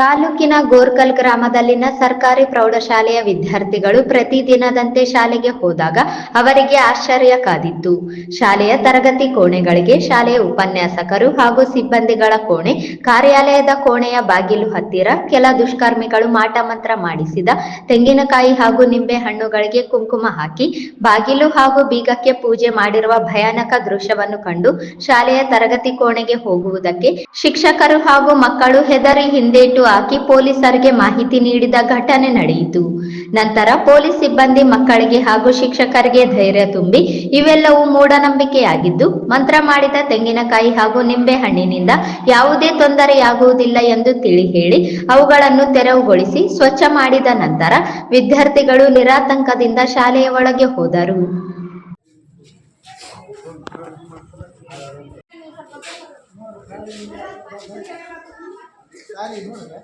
ತಾಲೂಕಿನ ಗೋರ್ಕಲ್ ಗ್ರಾಮದಲ್ಲಿನ ಸರ್ಕಾರಿ ಪ್ರೌಢಶಾಲೆಯ ವಿದ್ಯಾರ್ಥಿಗಳು ಪ್ರತಿದಿನದಂತೆ ಶಾಲೆಗೆ ಹೋದಾಗ ಅವರಿಗೆ ಆಶ್ಚರ್ಯ ಕಾದಿತ್ತು. ಶಾಲೆಯ ತರಗತಿ ಕೋಣೆಗಳಿಗೆ ಶಾಲೆಯ ಉಪನ್ಯಾಸಕರು ಹಾಗೂ ಸಿಬ್ಬಂದಿಗಳ ಕೋಣೆ, ಕಾರ್ಯಾಲಯದ ಕೋಣೆಯ ಬಾಗಿಲು ಹತ್ತಿರ ಕೆಲ ದುಷ್ಕರ್ಮಿಗಳು ಮಾಟ ಮಂತ್ರ ಮಾಡಿಸಿದ ತೆಂಗಿನಕಾಯಿ ಹಾಗೂ ನಿಂಬೆ ಹಣ್ಣುಗಳಿಗೆ ಕುಂಕುಮ ಹಾಕಿ, ಬಾಗಿಲು ಹಾಗೂ ಬೀಗಕ್ಕೆ ಪೂಜೆ ಮಾಡಿರುವ ಭಯಾನಕ ದೃಶ್ಯವನ್ನು ಕಂಡು ಶಾಲೆಯ ತರಗತಿ ಕೋಣೆಗೆ ಹೋಗುವುದಕ್ಕೆ ಶಿಕ್ಷಕರು ಹಾಗೂ ಮಕ್ಕಳು ಹೆದರಿ ಹಿಂದೇಟು ಹಾಕಿ ಪೊಲೀಸರಿಗೆ ಮಾಹಿತಿ ನೀಡಿದ ಘಟನೆ ನಡೆಯಿತು. ನಂತರ ಪೊಲೀಸ್ ಸಿಬ್ಬಂದಿ ಮಕ್ಕಳಿಗೆ ಹಾಗೂ ಶಿಕ್ಷಕರಿಗೆ ಧೈರ್ಯ ತುಂಬಿ ಇವೆಲ್ಲವೂ ಮೂಢನಂಬಿಕೆಯಾಗಿದ್ದು, ಮಂತ್ರ ಮಾಡಿದ ತೆಂಗಿನಕಾಯಿ ಹಾಗೂ ನಿಂಬೆ ಹಣ್ಣಿನಿಂದ ಯಾವುದೇ ತೊಂದರೆಯಾಗುವುದಿಲ್ಲ ಎಂದು ತಿಳಿ ಹೇಳಿ ಅವುಗಳನ್ನು ತೆರವುಗೊಳಿಸಿ ಸ್ವಚ್ಛ ಮಾಡಿದ ನಂತರ ವಿದ್ಯಾರ್ಥಿಗಳು ನಿರಾತಂಕದಿಂದ ಶಾಲೆಯ ಒಳಗೆ ಹೋದರು. عليهم هنا